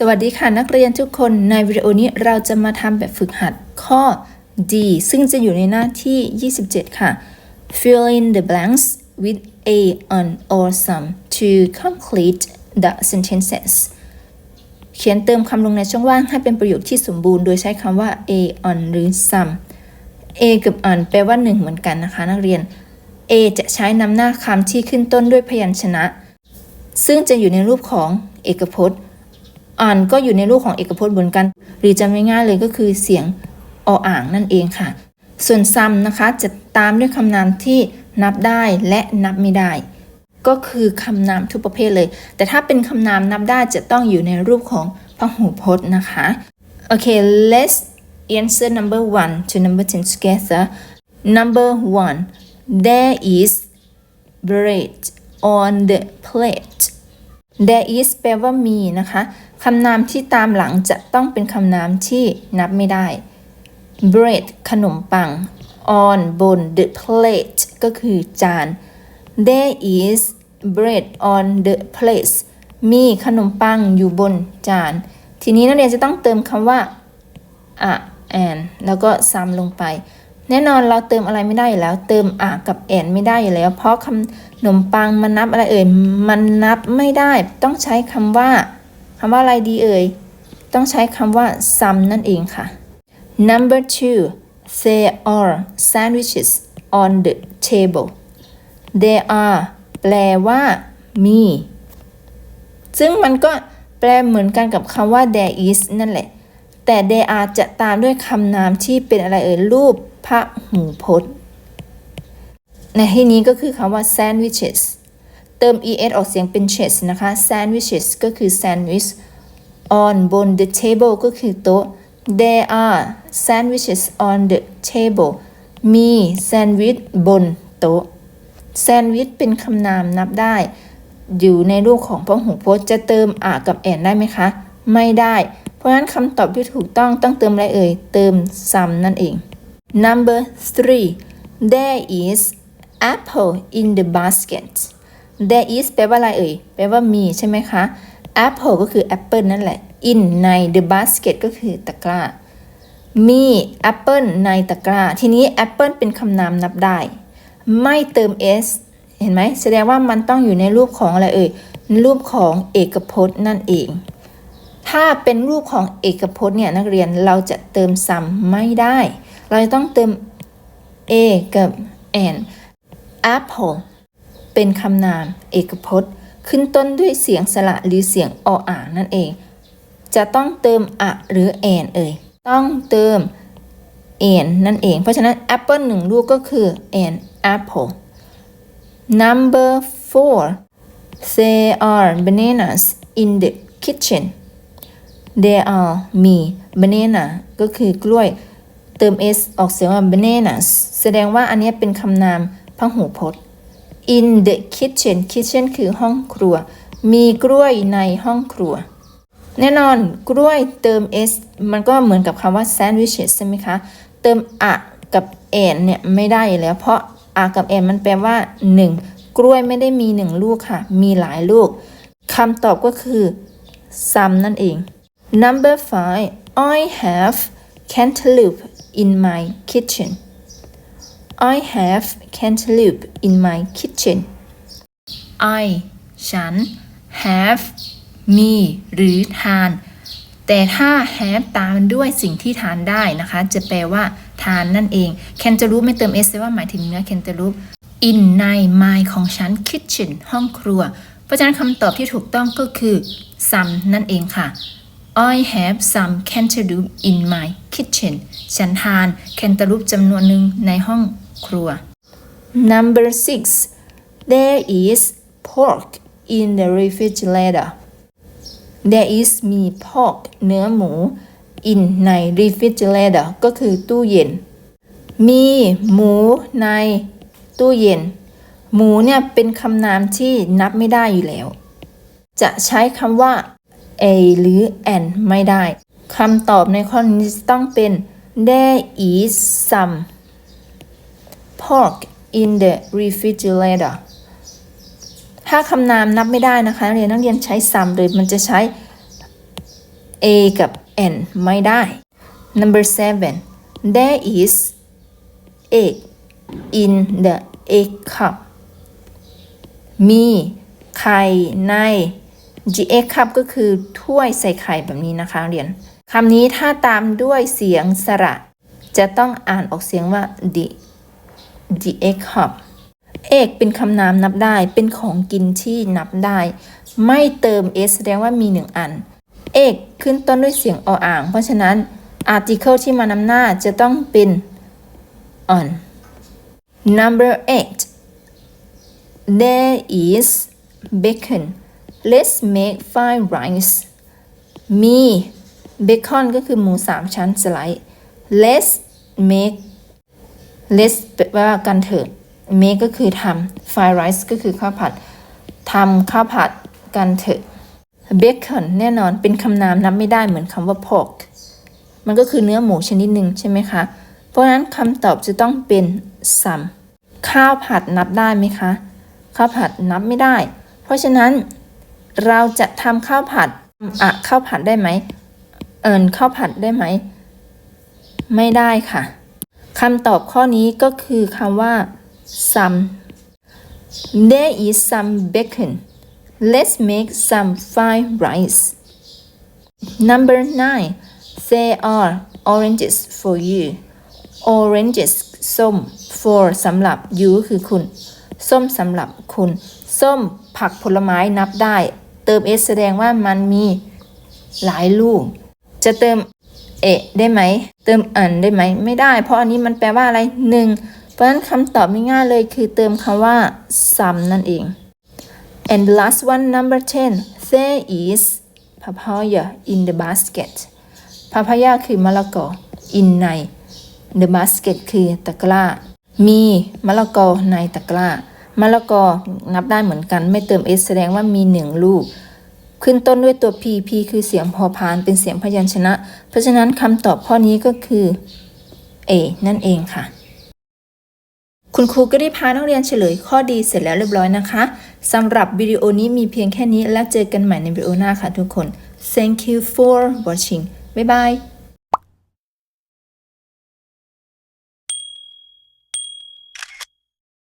สวัสดีค่ะนักเรียนทุกคนในวิดีโอนี้เราจะมาทำแบบฝึกหัดข้อ D ซึ่งจะอยู่ในหน้าที่ 27 ค่ะ Fill in the blanks with a on or some to complete the sentences เขียนเติมคำลงในช่องว่างให้เป็นประโยคที่สมบูรณ์โดยใช้คำว่า a on หรือ some a กับ on แปลว่า1เหมือนกันนะคะ นักเรียน a จะใช้นำหน้าคำที่ขึ้นต้นด้วยพยัญชนะ ซึ่งจะอยู่ในรูปของเอกพจน์ อ่านก็อยู่ในรูปของเอกพจน์เหมือนกัน หรือจำง่ายๆเลยก็คือเสียงออ่างนั่นเองค่ะ ส่วนซัมนะคะจะตามด้วยคำนามที่นับได้และนับไม่ได้ ก็คือคำนามทุกประเภทเลย แต่ถ้าเป็นคำนามนับได้จะต้องอยู่ในรูปของพหูพจน์นะคะโอเค let's answer number one to number ten together number one there is bread on the plate there is แปลว่ามีนะคะ คำนามที่ตามหลังจะต้องเป็นคำนามที่นับไม่ได้ bread ขนมปัง on บน the plate ก็คือจาน there is bread on the plate มีขนมปังอยู่บนจาน ทีนี้นักเรียนจะต้องเติมคำว่าอะแอนแล้วก็ซ้ำลงไป แน่นอนเราเติมอะไรไม่ได้อยู่แล้ว เติมอะกับแอนไม่ได้อยู่แล้ว เพราะคำขนมปังมันนับอะไรเอ่ย มันนับไม่ได้ ต้องใช้คำว่า คำว่าอะไรดีเอ่ย ต้องใช้คำว่า some นั่นเองค่ะ number two there are sandwiches on the table there are แปลว่ามี ซึ่งมันก็แปลเหมือนกันกับคำว่า there is นั่นแหละ แต่ there are จะตามด้วยคำนามที่เป็นอะไรเอ่ย รูปพระหูพจน์ ในที่นี้ก็คือคำว่า sandwiches เติม es ออกเสียงเป็น ches นะคะ sandwiches ก็คือ sandwich on บน the table ก็คือโต๊ะ there are sandwiches on the table มีแซนด์วิชบนโต๊ะ แซนด์วิชเป็นคำนามนับได้ อยู่ในรูปของพหูพจน์จะเติมอะกับแอนได้ไหมคะ ไม่ได้ เพราะฉะนั้นคำตอบที่ถูกต้องต้องเติมอะไรเอ่ย เติม some นั่นเอง number three there is apple in the basket there is แปลว่าอะไรเอ่ย แปลว่ามีใช่ไหมคะ apple ก็คือ apple นั่นแหละ in ใน the basket ก็คือตะกร้า มีแอปเปิลในตะกร้า ทีนี้แอปเปิลเป็นคำนามนับได้ ไม่เติม s เห็นไหม แสดงว่ามันต้องอยู่ในรูปของอะไรเอ่ย รูปของเอกพจน์นั่นเอง ถ้าเป็นรูปของเอกพจน์เนี่ยนักเรียนเราจะเติม some ไม่ได้ เราจะต้องเติม a กับ an apple เป็นคำนาม เอกพจน์ ขึ้นต้นด้วยเสียงสระหรือเสียงออ่างนั่นเอง จะต้องเติมอะหรือแอนเอ่ยต้องเติม an นั่นเอง เพราะฉะนั้น apple หนึ่งลูกก็คือ an apple number four there are bananas in the kitchen there are มี banana ก็คือกล้วย เติม s ออกเสียงว่า bananas แสดงว่าอันนี้เป็นคำนามพหูพจน์ in the kitchen kitchen คือห้องครัว มีกล้วยในห้องครัว แน่นอนกล้วยเติม s มันก็เหมือนกับคำว่า sandwiches ใช่ไหมคะ เติมอะกับแอนเนี่ยไม่ได้แล้ว เพราะอะกับแอนมันแปลว่า 1 กล้วยไม่ได้มี 1 ลูกค่ะ มีหลายลูกคำตอบก็คือ some นั่นเอง number five I have cantaloupe in my kitchen I have cantaloupe in my kitchen I ฉัน have มีหรือทาน แต่ถ้า have ตามด้วยสิ่งที่ทานได้นะคะ จะแปลว่า ทานนั่นเอง cantaloupe ไม่เติม s ว่าหมายถึงเนื้อ cantaloupe in ใน my ของฉัน kitchen ห้องครัว เพราะฉะนั้นคำตอบที่ถูกต้องก็คือ some นั่นเองค่ะ I have some cantaloupe in my kitchen ฉันทาน cantaloupe จำนวนหนึ่งในห้อง ครัว Number six there is pork in the refrigerator there is มี pork เนื้อหมู in ใน refrigerator ก็คือตู้เย็น มีหมูในตู้เย็น หมูเนี่ยเป็นคำนามที่นับไม่ได้อยู่แล้ว จะใช้คำว่า a หรือ an ไม่ได้คำตอบในข้อนี้ต้องเป็น there is some pork in the refrigerator ถ้าคำนามนับไม่ได้นะคะนักเรียนนักเรียนใช้ some เลยมันจะใช้ A กับ N ไม่ได้ number seven there is egg in the egg cup มีไข่ใน the egg cup ก็คือถ้วยใส่ไข่แบบนี้นะคะเรียนคำนี้ถ้าตามด้วยเสียงสระ จะต้องอ่านออกเสียงว่า the the egg cup เอกเป็นคำนามนับได้ เป็นของกินที่นับได้ ไม่เติม s แสดงว่ามีหนึ่งอัน เอกขึ้นต้นด้วยเสียงออ่าง เพราะฉะนั้น article ที่มานำหน้าจะต้องเป็น on number eight there is bacon let's make fried rice มีเบคอนก็คือหมูสามชั้นสไลด์ let's make let's แปลว่ากันเถิด make ก็คือทำ fried rice ก็คือข้าวผัดทำข้าวผัดกันเถอะ bacon แน่นอนเป็นคำนามนับไม่ได้เหมือนคำว่า pork มันก็คือเนื้อหมูชนิดหนึ่งใช่ไหมคะ เพราะฉะนั้นคำตอบจะต้องเป็น some ข้าวผัดนับได้ไหมคะ ข้าวผัดนับไม่ได้ เพราะฉะนั้นเราจะทำข้าวผัดอะข้าวผัดได้ไหม เอิญข้าวผัดได้ไหม ไม่ได้ค่ะ คำตอบข้อนี้ก็คือคำว่า some there is some bacon let's make some fried rice number nine there are oranges for you oranges ส้ม for สำหรับ you คือคุณ ส้มสำหรับคุณ ส้มผักผลไม้นับได้ เติม s แสดงว่ามันมีหลายลูก จะเติม เอะได้ไหม เติมอันได้ไหม ไม่ได้ เพราะอันนี้มันแปลว่าอะไรหนึ่งเพราะฉะนั้นคำตอบง่ายๆเลยคือเติมคำว่า some นั่นเอง and the last one number 10 there is papaya in the basket papaya คือมะละกอ in ใน the basket คือตะกร้า มีมะละกอในตะกร้ามะละกอนับได้เหมือนกัน ไม่เติม s แสดงว่ามีหนึ่งลูก ขึ้นต้นด้วยตัว p p คือเสียงพอพานเป็นเสียงพยัญชนะ เพราะฉะนั้นคำตอบข้อนี้ก็คือ A นั่นเองค่ะ คุณครูก็ได้พานักเรียนเฉลยข้อดีเสร็จแล้วเรียบร้อยนะคะสำหรับวิดีโอนี้มีเพียงแค่นี้แล้วเจอกันใหม่ในวิดีโอหน้าค่ะทุกคน thank you for watching bye bye